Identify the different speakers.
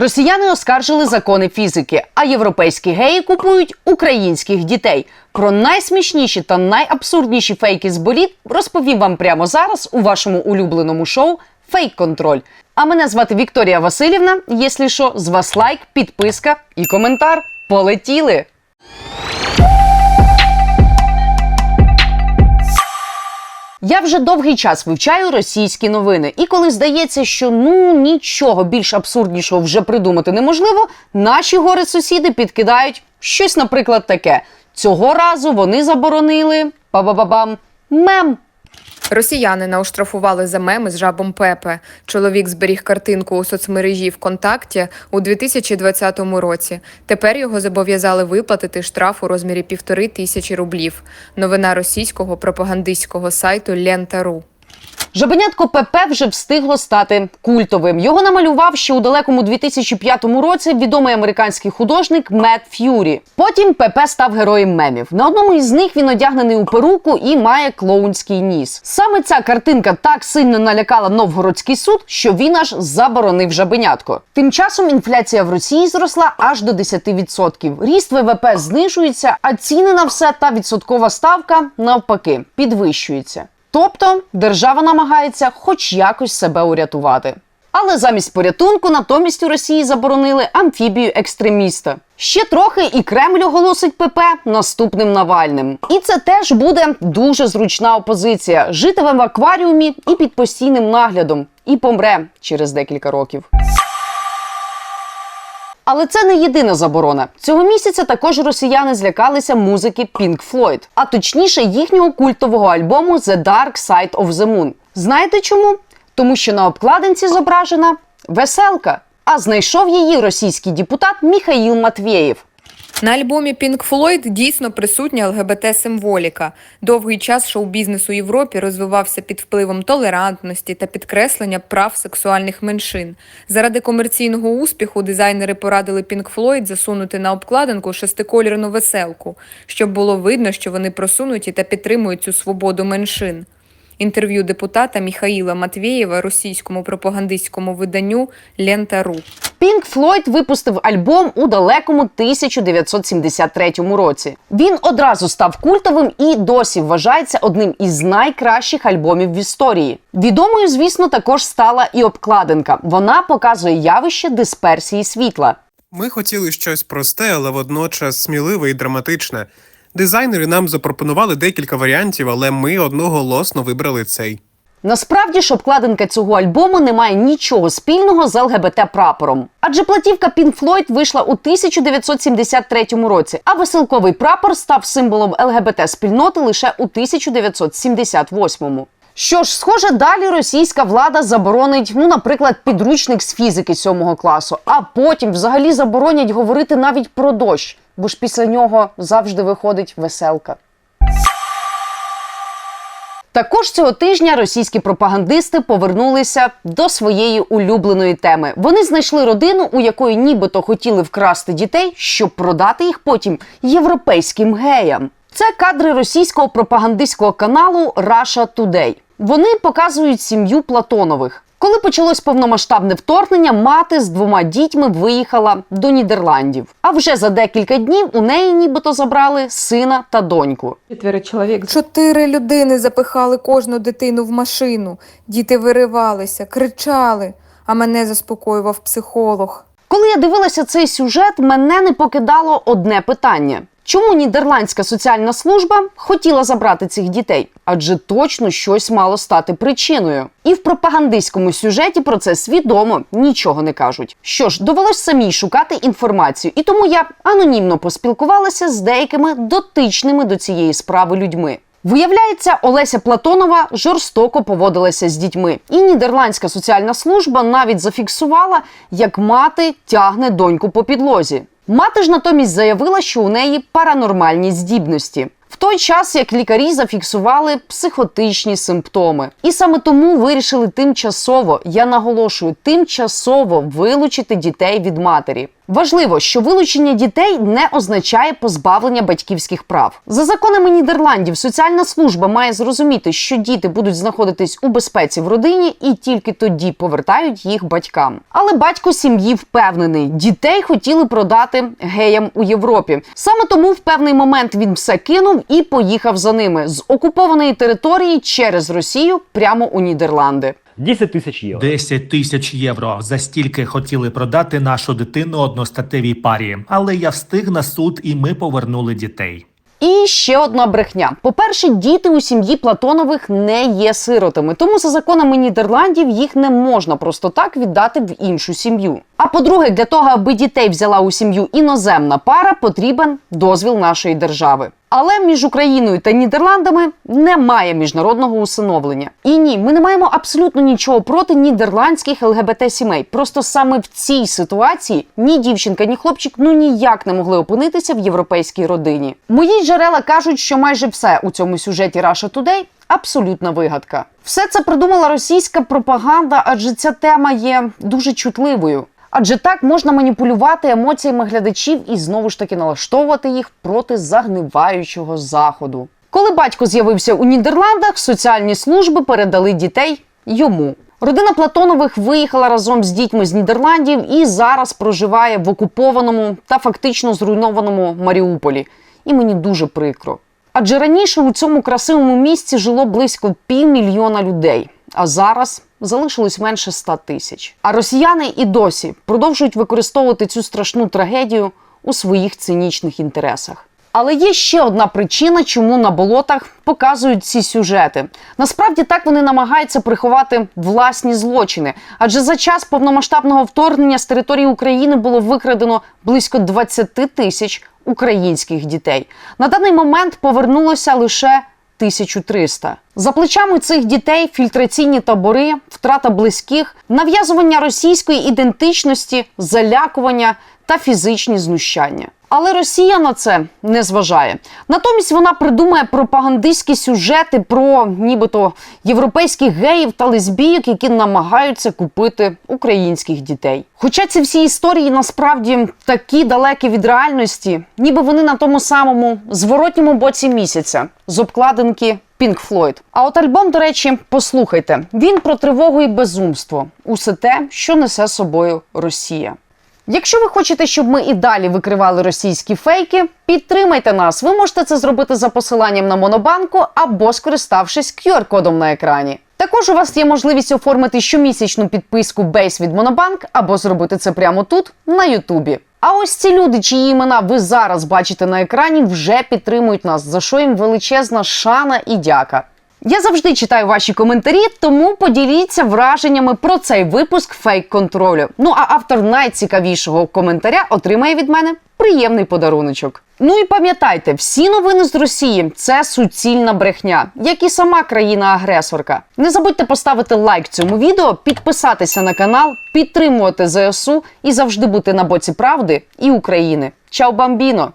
Speaker 1: Росіяни оскаржили закони фізики, а європейські геї купують українських дітей. Про найсмішніші та найабсурдніші фейки з боліт розповім вам прямо зараз у вашому улюбленому шоу Фейк Контроль. А мене звати Вікторія Васильівна. Якщо що, з вас лайк, підписка і коментар. Полетіли! Я вже довгий час вивчаю російські новини, і коли здається, що ну нічого більш абсурднішого вже придумати неможливо, наші гори сусіди підкидають щось, наприклад, таке. Цього разу вони заборонили ба ба ба бам мем.
Speaker 2: Росіянина оштрафували за меми з жабом Пепе. Чоловік зберіг картинку у соцмережі ВКонтакті у 2020 році. Тепер його зобов'язали виплатити штраф у розмірі півтори тисячі рублів. Новина російського пропагандистського сайту Лента.ру.
Speaker 1: Жабенятко ПП вже встигло стати культовим. Його намалював ще у далекому 2005 році відомий американський художник Мед Ф'юрі. Потім ПП став героєм мемів. На одному із них він одягнений у перуку і має клоунський ніс. Саме ця картинка так сильно налякала новгородський суд, що він аж заборонив жабенятко. Тим часом інфляція в Росії зросла аж до 10%. Ріст ВВП знижується, а ціни на все та відсоткова ставка навпаки підвищується. Тобто держава намагається хоч якось себе урятувати. Але замість порятунку натомість у Росії заборонили амфібію екстреміста. Ще трохи і Кремль оголосить ПП наступним Навальним. І це теж буде дуже зручна опозиція. Житиме в акваріумі і під постійним наглядом, і помре через декілька років. Але це не єдина заборона. Цього місяця також росіяни злякалися музики Pink Floyd, а точніше їхнього культового альбому The Dark Side of the Moon. Знаєте чому? Тому що на обкладинці зображена веселка. А знайшов її російський депутат Міхаїл Матвєєв.
Speaker 2: На альбомі Pink Floyd дійсно присутня ЛГБТ-символіка. Довгий час шоу-бізнес у Європі розвивався під впливом толерантності та підкреслення прав сексуальних меншин. Заради комерційного успіху дизайнери порадили Pink Floyd засунути на обкладинку шестиколірну веселку, щоб було видно, що вони просунуті та підтримують цю свободу меншин. Інтерв'ю депутата Міхаїла Матвєєва російському пропагандистському виданню Лента.ру.
Speaker 1: Pink Floyd випустив альбом у далекому 1973 році. Він одразу став культовим і досі вважається одним із найкращих альбомів в історії. Відомою, звісно, також стала і обкладинка. Вона показує явище дисперсії світла.
Speaker 3: Ми хотіли щось просте, але водночас сміливе і драматичне. Дизайнери нам запропонували декілька варіантів, але ми одноголосно вибрали цей.
Speaker 1: Насправді ж обкладинка цього альбому не має нічого спільного з ЛГБТ-прапором. Адже платівка Pink Floyd вийшла у 1973 році, а веселковий прапор став символом ЛГБТ-спільноти лише у 1978. Що ж, схоже, далі російська влада заборонить, ну, наприклад, підручник з фізики сьомого класу, а потім взагалі заборонять говорити навіть про дощ, бо ж після нього завжди виходить веселка. Також цього тижня російські пропагандисти повернулися до своєї улюбленої теми. Вони знайшли родину, у якої нібито хотіли вкрасти дітей, щоб продати їх потім європейським геям. Це кадри російського пропагандистського каналу Russia Today. Вони показують сім'ю Платонових. Коли почалось повномасштабне вторгнення, мати з двома дітьми виїхала до Нідерландів. А вже за декілька днів у неї нібито забрали сина та доньку.
Speaker 4: Четверо чоловік.
Speaker 2: Чотири людини запихали кожну дитину в машину. Діти виривалися, кричали, а мене заспокоював психолог.
Speaker 1: Коли я дивилася цей сюжет, мене не покидало одне питання: чому нідерландська соціальна служба хотіла забрати цих дітей? Адже точно щось мало стати причиною. І в пропагандистському сюжеті про це свідомо нічого не кажуть. Що ж, довелось самій шукати інформацію, і тому я анонімно поспілкувалася з деякими дотичними до цієї справи людьми. Виявляється, Олеся Платонова жорстоко поводилася з дітьми, і нідерландська соціальна служба навіть зафіксувала, як мати тягне доньку по підлозі. Мати ж натомість заявила, що у неї паранормальні здібності. В той час як лікарі зафіксували психотичні симптоми, і саме тому вирішили тимчасово, я наголошую, тимчасово вилучити дітей від матері. Важливо, що вилучення дітей не означає позбавлення батьківських прав. За законами Нідерландів, соціальна служба має зрозуміти, що діти будуть знаходитись у безпеці в родині і тільки тоді повертають їх батькам. Але батько сім'ї впевнений, дітей хотіли продати геям у Європі. Саме тому в певний момент він все кинув і поїхав за ними з окупованої території через Росію прямо у Нідерланди.
Speaker 4: 10 тисяч євро.
Speaker 5: 10 тисяч євро. За стільки хотіли продати нашу дитину одностатевій парі. Але я встиг на суд, і ми повернули дітей.
Speaker 1: І ще одна брехня. По-перше, діти у сім'ї Платонових не є сиротами, тому за законами Нідерландів їх не можна просто так віддати в іншу сім'ю. А по-друге, для того, аби дітей взяла у сім'ю іноземна пара, потрібен дозвіл нашої держави. Але між Україною та Нідерландами немає міжнародного усиновлення. І ні, ми не маємо абсолютно нічого проти нідерландських ЛГБТ сімей. Просто саме в цій ситуації ні дівчинка, ні хлопчик ну ніяк не могли опинитися в європейській родині. Мої джерела кажуть, що майже все у цьому сюжеті Russia Today абсолютна вигадка. Все це придумала російська пропаганда, адже ця тема є дуже чутливою. Адже так можна маніпулювати емоціями глядачів і знову ж таки налаштовувати їх проти загниваючого заходу. Коли батько з'явився у Нідерландах, соціальні служби передали дітей йому. Родина Платонових виїхала разом з дітьми з Нідерландів і зараз проживає в окупованому та фактично зруйнованому Маріуполі. І мені дуже прикро. Адже раніше у цьому красивому місці жило близько півмільйона людей, а зараз залишилось менше ста тисяч. А росіяни і досі продовжують використовувати цю страшну трагедію у своїх цинічних інтересах. Але є ще одна причина, чому на болотах показують ці сюжети. Насправді так вони намагаються приховати власні злочини, адже за час повномасштабного вторгнення з території України було викрадено близько 20 тисяч українських дітей. На даний момент повернулося лише 1300. За плечами цих дітей фільтраційні табори, втрата близьких, нав'язування російської ідентичності, залякування та фізичні знущання. Але Росія на це не зважає. Натомість вона придумує пропагандистські сюжети про нібито європейських геїв та лесбійок, які намагаються купити українських дітей. Хоча ці всі історії насправді такі далекі від реальності, ніби вони на тому самому зворотньому боці місяця з обкладинки Pink Floyd. А от альбом, до речі, послухайте, він про тривогу і безумство, усе те, що несе собою Росія. Якщо ви хочете, щоб ми і далі викривали російські фейки, підтримайте нас. Ви можете це зробити за посиланням на Монобанку або скориставшись QR-кодом на екрані. Також у вас є можливість оформити щомісячну підписку Бейс від Монобанк або зробити це прямо тут, на Ютубі. А ось ці люди, чиї імена ви зараз бачите на екрані, вже підтримують нас, за що їм величезна шана і дяка. Я завжди читаю ваші коментарі, тому поділіться враженнями про цей випуск фейк контролю. Ну а автор найцікавішого коментаря отримає від мене приємний подаруночок. Ну і пам'ятайте, всі новини з Росії це суцільна брехня, як і сама країна-агресорка. Не забудьте поставити лайк цьому відео, підписатися на канал, підтримувати ЗСУ і завжди бути на боці правди і України. Чао, бамбіно!